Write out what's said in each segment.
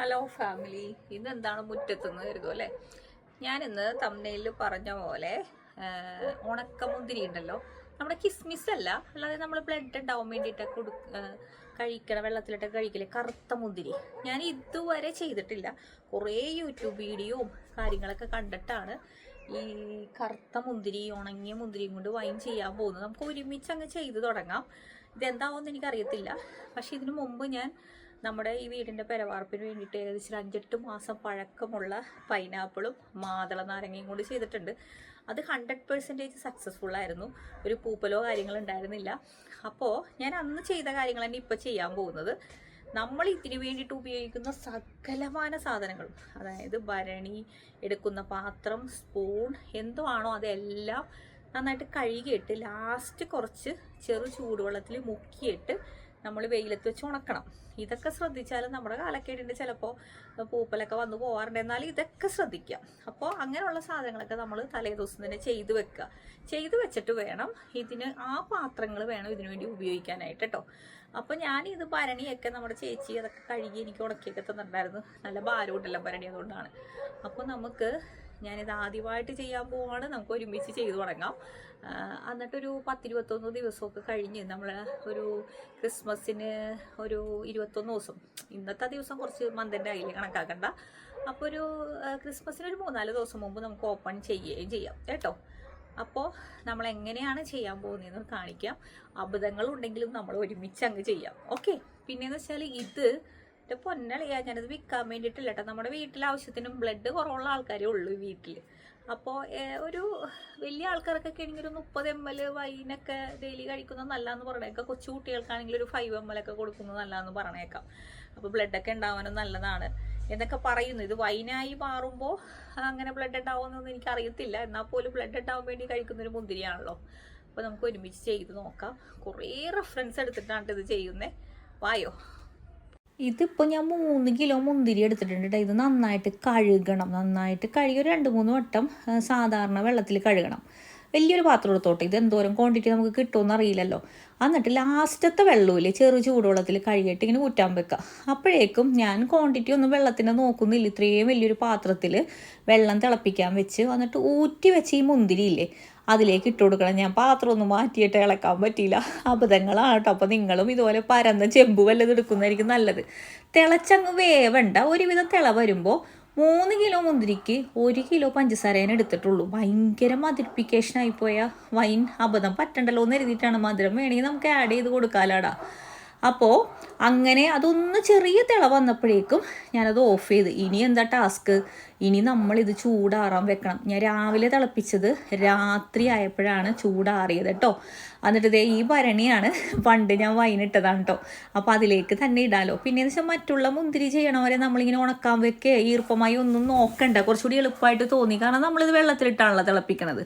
Hello family ഇന്ന് എന്താണ് മുറ്റത്തുനിന്ന് കരുതും അല്ലേ? ഞാനിന്ന് തമ്മനയിൽ പറഞ്ഞ പോലെ ഉണക്കമുന്തിരി ഉണ്ടല്ലോ നമ്മുടെ കിസ്മിസ് അല്ല അല്ലാതെ നമ്മൾ ബ്ലഡ് ഉണ്ടാവാൻ വേണ്ടിയിട്ട് കൊടു കഴിക്കണ വെള്ളത്തിലിട്ട് കഴിക്കില്ലേ കറുത്ത മുന്തിരി. ഞാൻ ഇതുവരെ ചെയ്തിട്ടില്ല. കുറേ യൂട്യൂബ് വീഡിയോയും കാര്യങ്ങളൊക്കെ കണ്ടിട്ടാണ് ഈ കറുത്ത മുന്തിരി ഉണങ്ങിയ മുന്തിരിയും കൊണ്ട് വൈൻ ചെയ്യാൻ പോകുന്നത്. നമുക്ക് ഒരുമിച്ച് അങ്ങ് ചെയ്ത് തുടങ്ങാം. ഇതെന്താവുമെന്ന് എനിക്കറിയത്തില്ല. പക്ഷെ ഇതിനു മുമ്പ് ഞാൻ നമ്മുടെ ഈ വീടിന്റെ പെരവാർപ്പിന് വേണ്ടിയിട്ട് ഏകദേശം അഞ്ചെട്ട് മാസം പഴക്കമുള്ള പൈനാപ്പിളും മാതള നാരങ്ങയും കൂടി ചെയ്തിട്ടുണ്ട്. അത് ഹൺഡ്രഡ് പെർസെന്റേജ് സക്സസ്ഫുൾ ആയിരുന്നു. ഒരു പൂപ്പലോ കാര്യങ്ങളോ ഉണ്ടായിരുന്നില്ല. അപ്പോൾ ഞാൻ അന്ന് ചെയ്ത കാര്യങ്ങൾ തന്നെ ഇപ്പോൾ ചെയ്യാൻ പോകുന്നത്. നമ്മൾ ഇതിന് വേണ്ടിയിട്ട് ഉപയോഗിക്കുന്ന സകലമാന സാധനങ്ങളും അതായത് ഭരണി എടുക്കുന്ന പാത്രം സ്പൂൺ എന്തോ ആണോ അതെല്ലാം നന്നായിട്ട് കഴുകിയിട്ട് ലാസ്റ്റ് കുറച്ച് ചെറു ചൂടുവെള്ളത്തിൽ മുക്കിയിട്ട് നമ്മൾ വെയിലത്ത് വെച്ച് ഉണക്കണം. ഇതൊക്കെ ശ്രദ്ധിച്ചാൽ നമ്മുടെ കാലക്കേടിന്റെ ചിലപ്പോൾ പൂപ്പലൊക്കെ വന്നു പോകാറുണ്ട് എന്നാൽ ഇതൊക്കെ ശ്രദ്ധിക്കാം അപ്പോൾ അങ്ങനെയുള്ള സാധനങ്ങളൊക്കെ നമ്മൾ തലേ ദിവസം തന്നെ ചെയ്ത് വെക്കുക. ചെയ്ത് വെച്ചിട്ട് വേണം ഇതിന് ആ പാത്രങ്ങൾ വേണം ഇതിനു വേണ്ടി ഉപയോഗിക്കാനായിട്ട് കേട്ടോ അപ്പോൾ ഞാൻ ഇത് ഭരണിയൊക്കെ നമ്മുടെ ചേച്ചി അതൊക്കെ കഴുകി എനിക്ക് ഉണക്കിയൊക്കെ തന്നിട്ടുണ്ടായിരുന്നു. നല്ല ഭാരമുണ്ടല്ലോ ഭരണി അതുകൊണ്ടാണ്. അപ്പോൾ നമുക്ക് ഞാനിത് ആദ്യമായിട്ട് ചെയ്യാൻ പോവാണ്. നമുക്ക് ഒരുമിച്ച് ചെയ്തു തുടങ്ങാം. എന്നിട്ടൊരു പത്തിരുപത്തൊന്ന് ദിവസമൊക്കെ കഴിഞ്ഞ് നമ്മൾ ഒരു ക്രിസ്മസിന് ഒരു ഇരുപത്തൊന്ന് ദിവസം. ഇന്നത്തെ ദിവസം കുറച്ച് മന്തിന്റെ അതിൽ കണക്കാക്കണ്ട. അപ്പോൾ ഒരു ക്രിസ്മസിന് ഒരു മൂന്നാൽ ദിവസം മുമ്പ് നമുക്ക് ഓപ്പൺ ചെയ്യുകയും ചെയ്യാം കേട്ടോ. അപ്പോൾ നമ്മൾ എങ്ങനെയാണ് ചെയ്യാൻ പോകുന്നതെന്ന് കാണിക്കാം. അബദ്ധങ്ങളുണ്ടെങ്കിലും നമ്മൾ ഒരുമിച്ച് അങ്ങ് ചെയ്യാം. ഓക്കെ പിന്നെയെന്ന് വെച്ചാൽ ഇത് പൊന്നളിയാ ഞാനത് വിൽക്കാൻ വേണ്ടിയിട്ടില്ല കേട്ടോ നമ്മുടെ വീട്ടിലെ ആവശ്യത്തിനും ബ്ലഡ് കുറവുള്ള ആൾക്കാരേ ഉള്ളൂ വീട്ടിൽ അപ്പോൾ ഒരു വലിയ ആൾക്കാർക്കൊക്കെ ആണെങ്കിൽ ഒരു മുപ്പത് എം എൽ വൈനൊക്കെ ഡെയിലി കഴിക്കുന്നത് നല്ലതെന്ന് പറഞ്ഞേക്കാം കൊച്ചു കുട്ടികൾക്കാണെങ്കിൽ ഒരു ഫൈവ് എം എൽ ഒക്കെ കൊടുക്കുന്നത് നല്ലതെന്ന് പറഞ്ഞേക്കാം അപ്പോൾ ബ്ലഡൊക്കെ ഉണ്ടാവാനും നല്ലതാണ്. എന്നൊക്കെ പറയുന്നു. ഇത് വൈനായി മാറുമ്പോൾ അങ്ങനെ ബ്ലഡ് ഉണ്ടാവുമെന്നൊന്നും എനിക്ക് അറിയത്തില്ല എന്നാൽ പോലും ബ്ലഡ് ഉണ്ടാവാൻ വേണ്ടി കഴിക്കുന്ന ഒരു മുന്തിരിയാണല്ലോ. അപ്പോൾ നമുക്ക് ഒരുമിച്ച് ചെയ്ത് നോക്കാം. കുറേ റെഫറൻസ് എടുത്തിട്ടാണ് ഇത് ചെയ്യുന്നത് വായോ. ഇതിപ്പോൾ ഞാൻ മൂന്ന് കിലോ മുന്തിരി എടുത്തിട്ടുണ്ട് കേട്ടോ ഇത് നന്നായിട്ട് കഴുകണം. നന്നായിട്ട് കഴുകി ഒരു രണ്ട് മൂന്ന് വട്ടം സാധാരണ വെള്ളത്തിൽ കഴുകണം. വലിയൊരു പാത്രം എടുത്തോട്ടെ. ഇത് എന്തോരം ക്വാണ്ടിറ്റി നമുക്ക് കിട്ടുമെന്ന് അറിയില്ലല്ലോ. എന്നിട്ട് ലാസ്റ്റത്തെ വെള്ളമില്ലേ ചെറു ചൂടുവെള്ളത്തിൽ കഴുകിയിട്ട് ഇങ്ങനെ ഊറ്റാൻ വെക്കുക അപ്പോഴേക്കും ഞാൻ ക്വാണ്ടിറ്റി ഒന്നും വെള്ളത്തിന്റെ നോക്കുന്നില്ല. ഇത്രയും വലിയൊരു പാത്രത്തിൽ വെള്ളം തിളപ്പിക്കാൻ വെച്ച് എന്നിട്ട് ഊറ്റി വെച്ച് ഈ മുന്തിരി ഇല്ലേ അതിലേക്ക് ഇട്ട് കൊടുക്കണം. ഞാൻ പാത്രം ഒന്നും മാറ്റിയിട്ട് ഇളക്കാൻ പറ്റിയില്ല. അബദ്ധങ്ങളാണ് കേട്ടോ. അപ്പോൾ നിങ്ങളും ഇതുപോലെ പരന്ന ചെമ്പ് വല്ലതും എടുക്കുന്നതായിരിക്കും നല്ലത്. തിളച്ചങ്ങ് വേവണ്ട. ഒരുവിധം തിള വരുമ്പോൾ മൂന്ന് കിലോ മുന്തിരിക്ക് ഒരു കിലോ പഞ്ചസാരേനെ എടുത്തിട്ടുള്ളൂ. ഭയങ്കര മധുരിപ്പിക്കേഷനായി പോയ വൈൻ അബദ്ധം പറ്റണ്ടല്ലോ എന്ന് എഴുതിയിട്ടാണ് മധുരം വേണമെങ്കിൽ നമുക്ക് ആഡ് ചെയ്ത് കൊടുക്കാലാടാ. അപ്പോൾ അങ്ങനെ അതൊന്ന് ചെറിയ തിള വന്നപ്പോഴേക്കും ഞാനത് ഓഫ് ചെയ്ത്. ഇനി എന്താ ടാസ്ക് ഇനി നമ്മളിത് ചൂടാറാൻ വെക്കണം. ഞാൻ രാവിലെ തിളപ്പിച്ചത് രാത്രി ആയപ്പോഴാണ് ചൂടാറിയത് കേട്ടോ എന്നിട്ട് ദേ ഈ ഭരണിയാണ് പണ്ട് ഞാൻ വൈനിട്ടതാണ് കേട്ടോ അപ്പോൾ അതിലേക്ക് തന്നെ ഇടാലോ. പിന്നെ വെച്ചാൽ മറ്റുള്ള മുന്തിരി ചെയ്യണവരെ നമ്മളിങ്ങനെ ഉണക്കാൻ വെക്കേ. ഈർപ്പമായി ഒന്നും നോക്കണ്ട. കുറച്ചുകൂടി എളുപ്പമായിട്ട് തോന്നി. കാരണം നമ്മളിത് വെള്ളത്തിലിട്ടാണല്ലോ തിളപ്പിക്കണത്.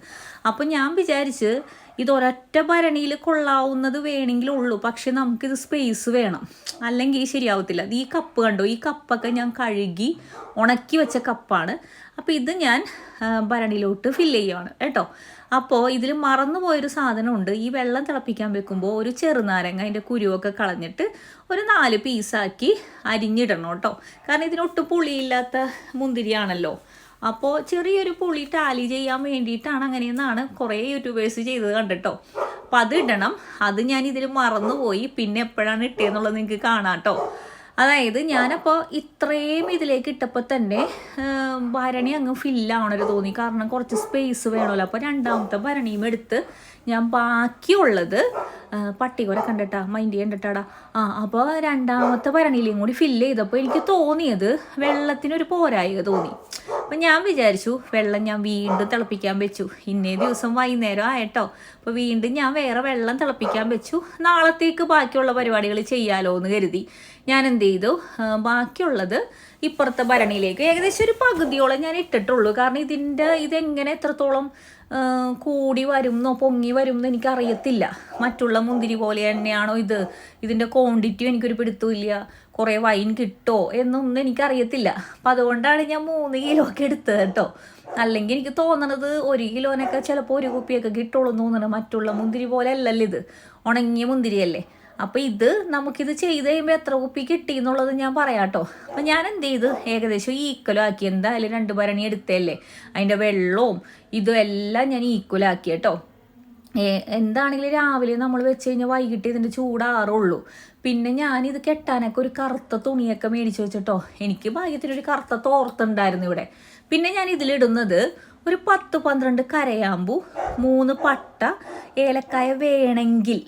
അപ്പോൾ ഞാൻ വിചാരിച്ച് ഇത് ഒരൊറ്റ ഭരണിയിൽ കൊള്ളാവുന്നത് വേണമെങ്കിലുള്ളൂ പക്ഷെ നമുക്കിത് സ്പേസ് വേണം. അല്ലെങ്കിൽ ശരിയാവത്തില്ല. ഈ കപ്പ് കണ്ടോ? ഈ കപ്പൊക്കെ ഞാൻ കഴുകി ഉണക്കി വെച്ച കപ്പാണ് അപ്പോൾ ഇത് ഞാൻ ഭരണിയിലോട്ട് ഫില്ല് ചെയ്യുവാണ് കേട്ടോ. അപ്പോൾ ഇതിൽ മറന്നു പോയൊരു സാധനമുണ്ട്. ഈ വെള്ളം തിളപ്പിക്കാൻ വെക്കുമ്പോൾ ഒരു ചെറുനാരങ്ങ അതിന്റെ കുരുവൊക്കെ കളഞ്ഞിട്ട് ഒരു നാല് പീസാക്കി അരിഞ്ഞിടണം കേട്ടോ. കാരണം ഇതിനൊട്ടും പുളിയില്ലാത്ത മുന്തിരിയാണല്ലോ. അപ്പോൾ ചെറിയൊരു പുളി ടാലി ചെയ്യാൻ വേണ്ടിയിട്ടാണ് അങ്ങനെയെന്നാണ് കുറേ യൂട്യൂബേഴ്സ് ചെയ്തത് കണ്ടിട്ടോ. അപ്പം അത് ഇടണം. അത് ഞാൻ ഇതിൽ മറന്നുപോയി. പിന്നെ എപ്പോഴാണ് ഇട്ടേന്നുള്ളത് നിങ്ങൾക്ക് കാണാം കേട്ടോ അതായത് ഞാനപ്പോൾ ഇത്രയും ഇതിലേക്ക് ഇട്ടപ്പോൾ തന്നെ ഭരണി അങ്ങ് ഫില്ലാവണൊരു തോന്നി. കാരണം കുറച്ച് സ്പേസ് വേണമല്ലോ അപ്പോൾ രണ്ടാമത്തെ ഭരണിയും എടുത്ത് ഞാൻ ബാക്കിയുള്ളത് പട്ടി കുര കണ്ടിട്ടാ മൈൻഡ് ചെയ്യണ്ടിട്ടാടാ ആ അപ്പോൾ രണ്ടാമത്തെ ഭരണിയിലും കൂടി ഫില്ല് ചെയ്തപ്പോൾ എനിക്ക് തോന്നിയത് വെള്ളത്തിനൊരു പോരായിക തോന്നി. അപ്പം ഞാൻ വിചാരിച്ചു വെള്ളം ഞാൻ വീണ്ടും തിളപ്പിക്കാൻ വെച്ചു. ഇന്നേ ദിവസം വൈകുന്നേരം ആയിട്ടോ. അപ്പോൾ വീണ്ടും ഞാൻ വേറെ വെള്ളം തിളപ്പിക്കാൻ വെച്ചു. നാളത്തേക്ക് ബാക്കിയുള്ള പരിപാടികൾ ചെയ്യാലോ എന്ന് കരുതി. ഞാൻ എന്ത് ചെയ്തു? ബാക്കിയുള്ളത് ഇപ്പുറത്തെ ഭരണിയിലേക്ക്. ഏകദേശം ഒരു പകുതിയോളം ഞാൻ ഇട്ടിട്ടുള്ളൂ. കാരണം ഇതിന്റെ ഇതെങ്ങനെ എത്രത്തോളം കൂടി വരുന്നോ പൊങ്ങി വരും എന്ന് എനിക്കറിയത്തില്ല. മറ്റുള്ള മുന്തിരി പോലെ തന്നെയാണോ ഇത്? ഇതിന്റെ ക്വാണ്ടിറ്റിയും എനിക്കൊരു പിടുത്തമില്ല കുറേ വൈൻ കിട്ടോ എന്നൊന്നും എനിക്കറിയത്തില്ല. അപ്പം അതുകൊണ്ടാണ് ഞാൻ മൂന്ന് കിലോ ഒക്കെ എടുത്തത് കേട്ടോ. അല്ലെങ്കിൽ എനിക്ക് തോന്നണത് ഒരു കിലോനൊക്കെ ചിലപ്പോൾ ഒരു കുപ്പിയൊക്കെ കിട്ടുള്ളൂ എന്ന് തോന്നണം. മറ്റുള്ള മുന്തിരി പോലെ അല്ലല്ലോ ഇത്. ഉണങ്ങിയ മുന്തിരിയല്ലേ? അപ്പോൾ ഇത് നമുക്കിത് ചെയ്ത് കഴിയുമ്പോൾ എത്ര കുപ്പി കിട്ടി എന്നുള്ളത് ഞാൻ പറയാട്ടോ. അപ്പം ഞാൻ എന്ത് ചെയ്ത് ഏകദേശം ഈക്വലും ആക്കി. എന്തായാലും രണ്ട് ഭരണി എടുത്തല്ലേ അതിന്റെ വെള്ളവും ഇതും എല്ലാം ഞാൻ ഈക്വലാക്കി കേട്ടോ. എന്താണെങ്കിലും രാവിലെ നമ്മൾ വെച്ച് കഴിഞ്ഞാൽ വൈകിട്ട് ഇതിന്റെ ചൂടാറുള്ളൂ. പിന്നെ ഞാനിത് കെട്ടാനൊക്കെ ഒരു കറുത്ത തുണിയൊക്കെ മേടിച്ച് വെച്ചിട്ടോ. എനിക്ക് ഭാഗ്യത്തിനൊരു കറുത്ത തോർത്തുണ്ടായിരുന്നു ഇവിടെ. പിന്നെ ഞാൻ ഇതിലിടുന്നത് ഒരു പത്ത് പന്ത്രണ്ട് കരയാമ്പു മൂന്ന് പട്ട ഏലക്കായ വേണമെങ്കിൽ.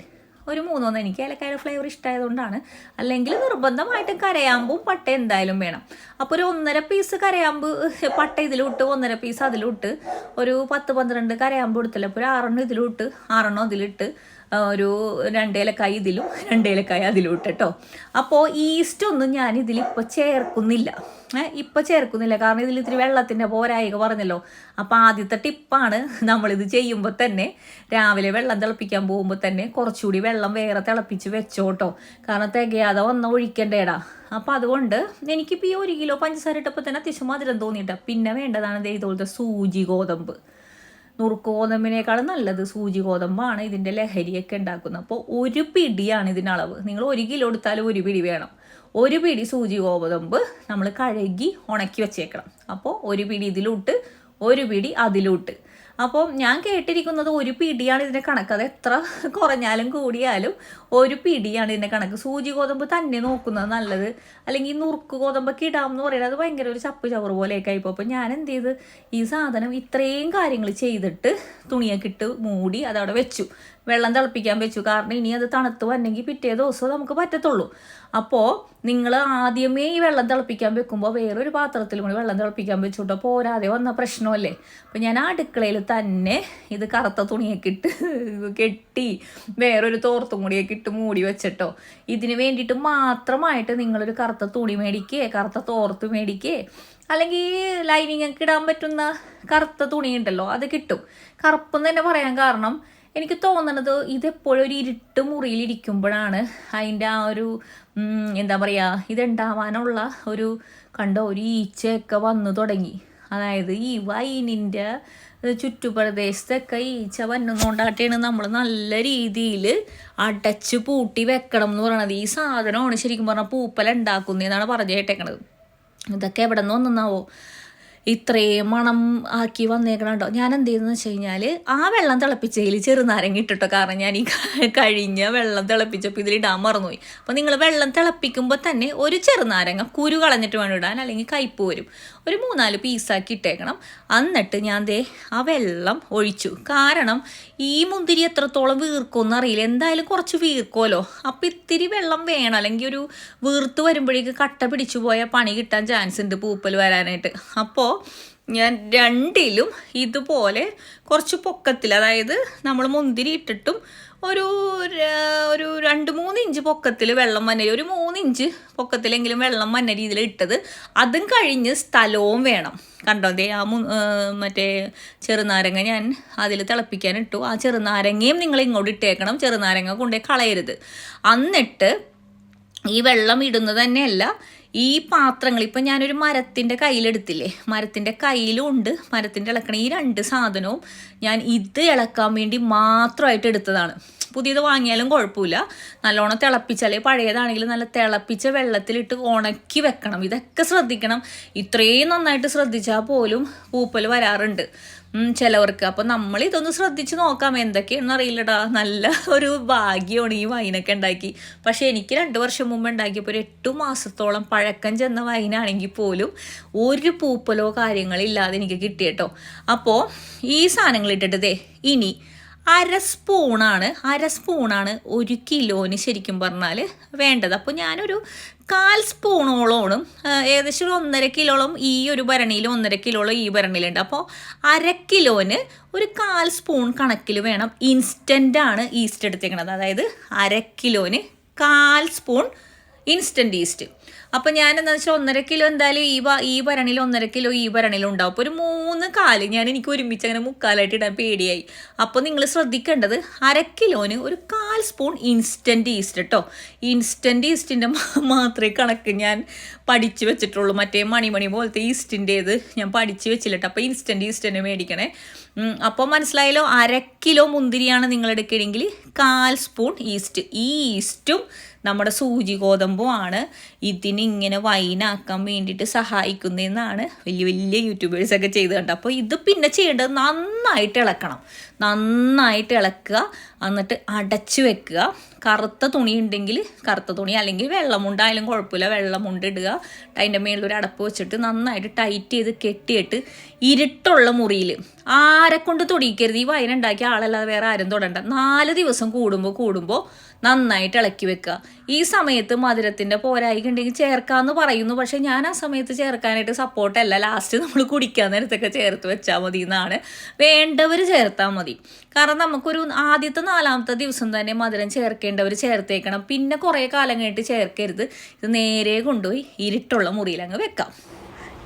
ഒരു മൂന്നൊന്ന് എനിക്ക് ഏലക്കായുടെ ഫ്ലേവർ ഇഷ്ടമായതുകൊണ്ടാണ് അല്ലെങ്കിൽ നിർബന്ധമായിട്ടും കരയാമ്പും പട്ട എന്തായാലും വേണം. അപ്പോൾ ഒരു ഒന്നര പീസ് കരയാമ്പ് പട്ട ഇതിലിട്ട് ഒന്നര പീസ് അതിലിട്ട് ഒരു പത്ത് പന്ത്രണ്ട് കരയാമ്പ് കൊടുത്തില്ല അപ്പോൾ ഒരു ആറെണ്ണം ഇതിലിട്ട് ആറെണ്ണം അതിലിട്ട് ഒരു രണ്ട് കൈ ഇതിലും രണ്ട് ഏലക്കായ അതിലും ഇട്ട് അപ്പോൾ ഈസ്റ്റ് ഒന്നും ഞാൻ ഇതിലിപ്പോൾ ചേർക്കുന്നില്ല. ഏഹ് ഇപ്പം ചേർക്കുന്നില്ല. കാരണം ഇതിൽ ഇത്തിരി വെള്ളത്തിന്റെ പോരായിക പറഞ്ഞല്ലോ. അപ്പോൾ ആദ്യത്തെ ടിപ്പാണ് നമ്മളിത് ചെയ്യുമ്പോൾ തന്നെ രാവിലെ വെള്ളം തിളപ്പിക്കാൻ പോകുമ്പോൾ തന്നെ കുറച്ചുകൂടി വെള്ളം വേറെ തിളപ്പിച്ച് വെച്ചോട്ടോ. കാരണം തികയാതെ വന്ന ഒഴിക്കണ്ടേടാ. അപ്പം അതുകൊണ്ട് എനിക്കിപ്പോൾ ഈ ഒരു കിലോ പഞ്ചസാര ഇട്ടപ്പോൾ തന്നെ അത്യാവശ്യം മധുരം തോന്നിയിട്ടാണ് പിന്നെ വേണ്ടതാണ് ഇതുപോലത്തെ സൂചി ഗോതമ്പ്. നുറുക്ക് ഗോതമ്പിനേക്കാളും നല്ലത് സൂചി ഗോതമ്പാണ് ഇതിന്റെ ലഹരിയൊക്കെ ഉണ്ടാക്കുന്നത്. അപ്പോൾ ഒരു പിടിയാണ് ഇതിന്റെ അളവ് നിങ്ങൾ ഒരു കിലോ എടുത്താലും ഒരു പിടി വേണം. ഒരു പിടി സൂചി ഗോതമ്പ് നമ്മൾ കഴുകി ഉണക്കി വെച്ചേക്കണം. അപ്പോൾ ഒരു പിടി ഇതിലോട്ട് ഒരു പിടി അതിലോട്ട്. അപ്പോൾ ഞാൻ കേട്ടിരിക്കുന്നത് ഒരു പിടിയാണ് ഇതിന്റെ കണക്ക്. അത് എത്ര കുറഞ്ഞാലും കൂടിയാലും ഒരു പിടിയാണ് ഇതിന്റെ കണക്ക്. സൂചി ഗോതമ്പ് തന്നെ നോക്കുന്നത് നല്ലത്. അല്ലെങ്കിൽ നുറുക്ക് ഗോതമ്പൊക്കെ ഇടാം എന്ന് പറയുന്നത് അത് ഭയങ്കര ഒരു ചപ്പ് ചവറ് പോലെയൊക്കെ ആയിപ്പോൾ അപ്പോൾ ഞാൻ എന്ത് ചെയ്ത് ഈ സാധനം ഇത്രയും കാര്യങ്ങൾ ചെയ്തിട്ട് തുണിയൊക്കെ ഇട്ട് മൂടി അതവിടെ വെച്ചു. വെള്ളം തിളപ്പിക്കാൻ വെച്ചു. കാരണം ഇനി അത് തണുത്ത് വന്നെങ്കിൽ പിറ്റേ ദിവസം നമുക്ക് പറ്റത്തുള്ളൂ. അപ്പോൾ നിങ്ങൾ ആദ്യമേ ഈ വെള്ളം തിളപ്പിക്കാൻ വെക്കുമ്പോൾ വേറൊരു പാത്രത്തിൽ കൂടി വെള്ളം തിളപ്പിക്കാൻ വെച്ചുട്ടോ. പോരാതെ വന്ന പ്രശ്നമല്ലേ? അപ്പം ഞാൻ അടുക്കളയിൽ തന്നെ ഇത് കറുത്ത തുണിയൊക്കെ ഇട്ട് കെട്ടി വേറൊരു തോർത്തും കൂടിയൊക്കെ ഇട്ട് മൂടി വെച്ചിട്ടോ. ഇതിന് വേണ്ടിയിട്ട് മാത്രമായിട്ട് നിങ്ങളൊരു കറുത്ത തുണി മേടിക്കേ കറുത്ത തോർത്ത് മേടിക്കേ. അല്ലെങ്കിൽ ലൈനിങ് ഇടാൻ പറ്റുന്ന കറുത്ത തുണി ഉണ്ടല്ലോ അത് കിട്ടും. കറുപ്പെന്ന് തന്നെ പറയാൻ കാരണം എനിക്ക് തോന്നണത് ഇതെപ്പോഴും ഒരു ഇരുട്ട് മുറിയിൽ ഇരിക്കുമ്പോഴാണ് അതിന്റെ ആ ഒരു എന്താ പറയുക ഇതുണ്ടാവാനുള്ള ഒരു കണ്ടോ ഒരു ഈച്ചയൊക്കെ വന്നു തുടങ്ങി. അതായത് ഈ വൈനിന്റെ ചുറ്റുപ്രദേശത്തൊക്കെ ഈച്ച വന്നുകൊണ്ടാട്ടിയാണ് നമ്മൾ നല്ല രീതിയിൽ അടച്ച് പൂട്ടി വെക്കണം എന്ന് പറയണത്. ഈ സാധനമാണ് ശരിക്കും പറഞ്ഞാൽ പൂപ്പല ഉണ്ടാക്കുന്നതെന്നാണ് പറഞ്ഞു കേട്ടേക്കണത്. ഇതൊക്കെ എവിടെ നിന്ന് വന്നാവോ ഇത്രയും മണം ആക്കി വന്നേക്കണുണ്ടോ ഞാൻ എന്ത് ചെയ്തെന്ന് വെച്ച് കഴിഞ്ഞാൽ ആ വെള്ളം തിളപ്പിച്ചതിൽ ചെറുനാരങ്ങ ഇട്ടിട്ടോ. കാരണം ഞാൻ ഈ കഴിഞ്ഞ വെള്ളം തിളപ്പിച്ചപ്പോൾ ഇതിലിടാൻ മറന്നുപോയി. അപ്പോൾ നിങ്ങൾ വെള്ളം തിളപ്പിക്കുമ്പോൾ തന്നെ ഒരു ചെറുനാരങ്ങ കുരു കളഞ്ഞിട്ട് വേണം ഇടാൻ. അല്ലെങ്കിൽ കയ്പ്പ് വരും. ഒരു മൂന്നാൽ പീസാക്കി ഇട്ടേക്കണം. എന്നിട്ട് ഞാൻ ദേ ആ വെള്ളം ഒഴിച്ചു. കാരണം ഈ മുന്തിരി എത്രത്തോളം വീർക്കുമെന്ന് അറിയില്ല. എന്തായാലും കുറച്ച് വീർക്കുമല്ലോ അപ്പോൾ ഇത്തിരി വെള്ളം വേണം. അല്ലെങ്കിൽ ഒരു വീർത്ത് വരുമ്പോഴേക്ക് കട്ട പിടിച്ചു പോയാൽ പണി കിട്ടാൻ ചാൻസ് ഉണ്ട് പൂപ്പൽ വരാനായിട്ട്. അപ്പോൾ ഞാൻ രണ്ടിലും ഇതുപോലെ കുറച്ച് പൊക്കത്തിൽ അതായത് നമ്മൾ മുന്തിരി ഇട്ടിട്ടും ഒരു ഒരു രണ്ട് മൂന്ന് ഇഞ്ച് പൊക്കത്തിൽ വെള്ളം വന്ന ഒരു മൂന്ന് ഇഞ്ച് പൊക്കത്തിലെങ്കിലും വെള്ളം വന്ന രീതിയിൽ ഇട്ടത്. അതും കഴിഞ്ഞ് സ്ഥലവും വേണം. കണ്ടോ? ദേ ആ മു മറ്റേ ചെറുനാരങ്ങ ഞാൻ അതിൽ തിളപ്പിക്കാനിട്ടു ആ ചെറുനാരങ്ങയും നിങ്ങൾ ഇങ്ങോട്ട് ഇട്ടേക്കണം. ചെറുനാരങ്ങ കൊണ്ടേ കളയരുത്. എന്നിട്ട് ഈ വെള്ളം ഇടുന്നത് തന്നെയല്ല ഈ പാത്രങ്ങൾ ഇപ്പം ഞാനൊരു മരത്തിന്റെ കയ്യിലെടുത്തില്ലേ? മരത്തിന്റെ കയ്യിലും ഉണ്ട്. മരത്തിന്റെ ഇളക്കണ ഈ രണ്ട് സാധനവും ഞാൻ ഇത് ഇളക്കാൻ വേണ്ടി മാത്രമായിട്ട് എടുത്തതാണ്. പുതിയത് വാങ്ങിയാലും കുഴപ്പമില്ല. നല്ലോണം തിളപ്പിച്ചാലേ പഴയതാണെങ്കിൽ നല്ല തിളപ്പിച്ച വെള്ളത്തിലിട്ട് ഉണക്കി വെക്കണം. ഇതൊക്കെ ശ്രദ്ധിക്കണം. ഇത്രയും നന്നായിട്ട് ശ്രദ്ധിച്ചാൽ പോലും പൂപ്പൽ വരാറുണ്ട്. ചിലവർക്ക്. അപ്പം നമ്മൾ ഇതൊന്ന് ശ്രദ്ധിച്ച് നോക്കാം. എന്തൊക്കെയാണെന്ന് അറിയില്ലടാ. നല്ല ഒരു ഭാഗ്യമാണ് ഈ വൈനൊക്കെ ഉണ്ടാക്കി. പക്ഷേ എനിക്ക് രണ്ട് വർഷം മുമ്പ് ഉണ്ടാക്കിയപ്പോൾ ഒരു എട്ട് മാസത്തോളം പഴക്കം ചെന്ന വൈനാണെങ്കിൽ പോലും ഒരു പൂപ്പലോ കാര്യങ്ങളോ ഇല്ലാതെ എനിക്ക് കിട്ടിയട്ടോ. അപ്പോൾ ഈ സാധനങ്ങൾ ഇട്ടിട്ടതേ ഇനി അര സ്പൂണാണ് അര സ്പൂണാണ് ഒരു കിലോന് ശരിക്കും പറഞ്ഞാൽ വേണ്ടത്. അപ്പോൾ ഞാനൊരു കാൽ സ്പൂണോളോളം ഏകദേശം ഒന്നര കിലോളം ഈ ഒരു ഭരണിയിൽ ഒന്നര കിലോളം ഈ ഭരണിയിലുണ്ട്. അപ്പോൾ അര കിലോന് ഒരു കാൽ സ്പൂൺ കണക്കിൽ വേണം. ഇൻസ്റ്റന്റാണ് ഈസ്റ്റ് എടുത്തേക്കുന്നത് അതായത് അര കിലോന് കാൽ സ്പൂൺ ഇൻസ്റ്റന്റ് ഈസ്റ്റ് അപ്പം ഞാൻ എന്താ വെച്ചാൽ ഒന്നര കിലോ എന്തായാലും ഈ വ ഈ വരണിലോ ഒന്നര കിലോ ഈ വരണിലോ ഉണ്ടാവും. അപ്പോൾ ഒരു മൂന്ന് കാൽ ഞാൻ എനിക്ക് ഒരുമിച്ച് അങ്ങനെ മുക്കാലായിട്ട് ഇടാൻ പേടിയായി. അപ്പോൾ നിങ്ങൾ ശ്രദ്ധിക്കേണ്ടത് അര കിലോന് ഒരു കാൽ സ്പൂൺ ഇൻസ്റ്റന്റ് ഈസ്റ്റ് കേട്ടോ ഇൻസ്റ്റന്റ് ഈസ്റ്റിന്റെ മാത്രമേ കണക്ക് ഞാൻ പഠിച്ചു വെച്ചിട്ടുള്ളൂ. മറ്റേ മണിമണി പോലത്തെ ഈസ്റ്റിന്റേത് ഞാൻ പഠിച്ചു വെച്ചില്ല കേട്ടോ അപ്പോൾ ഇൻസ്റ്റന്റ് ഈസ്റ്റ് തന്നെ മേടിക്കണേ. അപ്പോൾ മനസ്സിലായല്ലോ അര കിലോ മുന്തിരിയാണ് നിങ്ങൾ എടുക്കണമെങ്കിൽ കാൽ സ്പൂൺ ഈസ്റ്റ് ഈ ഈസ്റ്റും നമ്മുടെ സൂചി ഗോതമ്പും ആണ്. ഇതിന് ഇങ്ങനെ വൈനാക്കാൻ വേണ്ടിയിട്ട് സഹായിക്കുന്നതെന്നാണ് വലിയ വലിയ യൂട്യൂബേഴ്സൊക്കെ ചെയ്ത് കണ്ടത്. അപ്പോൾ ഇത് പിന്നെ ചെയ്യേണ്ടത് നന്നായിട്ട് ഇളക്കണം. നന്നായിട്ട് ഇളക്കുക. എന്നിട്ട് അടച്ചു വെക്കുക. കറുത്ത തുണി ഉണ്ടെങ്കിൽ കറുത്ത തുണി അല്ലെങ്കിൽ വെള്ളമുണ്ടായാലും കുഴപ്പമില്ല. വെള്ളമുണ്ട് ഇടുക. അതിന്റെ മേളിൽ ഒരു അടപ്പ് വെച്ചിട്ട് നന്നായിട്ട് ടൈറ്റ് ചെയ്ത് കെട്ടിയിട്ട് ഇരുട്ടുള്ള മുറിയിൽ. ആരെ കൊണ്ട് ഈ വയനുണ്ടാക്കിയ ആളല്ലാതെ വേറെ ആരും തൊടണ്ട. നാല് ദിവസം കൂടുമ്പോൾ കൂടുമ്പോൾ നന്നായിട്ട് ഇളക്കി വെക്കുക. ഈ സമയത്ത് മധുരത്തിന്റെ പോരായി ഉണ്ടെങ്കിൽ ചേർക്കാമെന്ന് പറയുന്നു. പക്ഷേ ഞാൻ ആ സമയത്ത് ചേർക്കാനായിട്ട് സപ്പോർട്ടല്ല ലാസ്റ്റ് നമ്മൾ കുടിക്കാൻ നേരത്തൊക്കെ ചേർത്ത് വെച്ചാൽ മതി എന്നാണ്. വേണ്ടവർ ചേർത്താൽ മതി. കാരണം നമുക്കൊരു ആദ്യത്തെ നാലാമത്തെ ദിവസം തന്നെ മധുരം ചേർക്കേണ്ടവർ ചേർത്തേക്കണം. പിന്നെ കുറേ കാലം കഴിഞ്ഞിട്ട് ചേർക്കരുത്. ഇത് നേരെ കൊണ്ടുപോയി ഇരുട്ടുള്ള മുറിയിൽ അങ്ങ് വെക്കാം.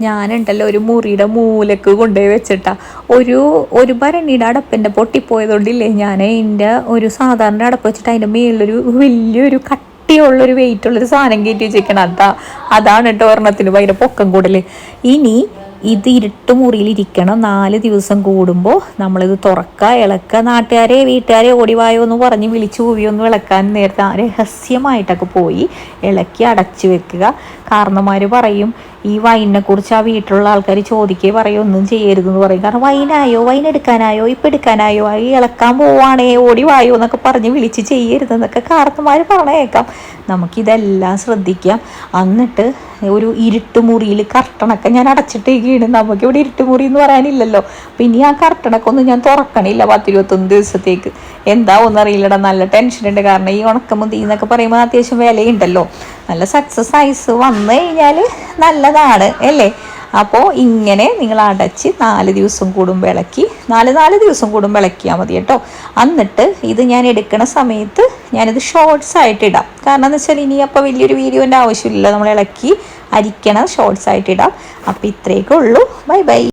ഞാനുണ്ടല്ലോ ഒരു മുറിയുടെ മൂലക്ക് കൊണ്ടുപോയി വെച്ചിട്ടാ. ഒരു ഒരു ഭരണിയുടെ അടപ്പിന്റെ പൊട്ടിപ്പോയതുകൊണ്ടില്ലേ ഞാൻ എന്റെ ഒരു സാധാരണ അടപ്പ് വെച്ചിട്ട് അതിന്റെ മേളിലൊരു വലിയൊരു കട്ടിയുള്ളൊരു വെയിറ്റ് ഉള്ളൊരു സാധനം കയറ്റി വെച്ചിരിക്കണം അതാ അതാണ് കേട്ടോ ഒരെണ്ണത്തിന് ഭയങ്കര പൊക്കം കൂടൽ ഇനി ഇത് ഇരുട്ട് മുറിയിൽ ഇരിക്കണം നാല് ദിവസം കൂടുമ്പോൾ നമ്മളിത് തുറക്കുക ഇളക്കുക നാട്ടുകാരെ വീട്ടുകാരെ ഓടിവായോ എന്ന് പറഞ്ഞ് വിളിച്ചു കൂവിയൊന്നും ഇളക്കാൻ നേരത്തെ രഹസ്യമായിട്ടൊക്കെ പോയി ഇളക്കി അടച്ചു വെക്കുക. കാരണന്മാർ പറയും ഈ വൈനിനെ കുറിച്ച് ആ വീട്ടിലുള്ള ആൾക്കാർ ചോദിക്കുകയും പറയും ഒന്നും ചെയ്യരുതെന്ന് പറയും. കാരണം വൈനായോ വൈൻ എടുക്കാനായോ ഇപ്പം എടുക്കാനായോ ഈ ഇളക്കാൻ പോവാണേ ഓടി വായോ എന്നൊക്കെ പറഞ്ഞ് വിളിച്ച് ചെയ്യരുതെന്നൊക്കെ കാർത്തമാർ പറഞ്ഞേക്കാം. നമുക്കിതെല്ലാം ശ്രദ്ധിക്കാം. എന്നിട്ട് ഒരു ഇരുട്ട് മുറിയിൽ കർട്ടണൊക്കെ ഞാൻ അടച്ചിട്ടേക്കാണ്. നമുക്കിവിടെ ഇരുട്ട് മുറി എന്ന് പറയാനില്ലല്ലോ. ഇനി ആ കർട്ടണൊക്കെ ഒന്നും ഞാൻ തുറക്കണില്ല പത്തിരുപത്തൊന്ന് ദിവസത്തേക്ക്. എന്താ ഒന്നും അറിയില്ലടാ നല്ല ടെൻഷൻ ഉണ്ട്. കാരണം ഈ ഉണക്കമുന്തി എന്നൊക്കെ പറയുമ്പോൾ അത്യാവശ്യം വിലയുണ്ടല്ലോ. നല്ല സക്സസ് ആയിസ് വന്നു കഴിഞ്ഞാൽ നല്ലതാണ് അല്ലേ? അപ്പോൾ ഇങ്ങനെ നിങ്ങൾ അടച്ച് നാല് ദിവസം കൂടുമ്പോൾ ഇളക്കി നാല് നാല് ദിവസം കൂടുമ്പോൾ ഇളക്കിയാൽ മതി കേട്ടോ. എന്നിട്ട് ഇത് ഞാൻ എടുക്കുന്ന സമയത്ത് ഞാനിത് ഷോർട്സ് ആയിട്ട് ഇടാം. കാരണം എന്ന് വെച്ചാൽ ഇനി അപ്പോൾ വലിയൊരു വീഡിയോന്റെ ആവശ്യമില്ല നമ്മൾ ഇളക്കി അരിക്കണം ഷോർട്സ് ആയിട്ട് ഇടാം. അപ്പോൾ ഇത്രയൊക്കെ ഉള്ളൂ. Bye bye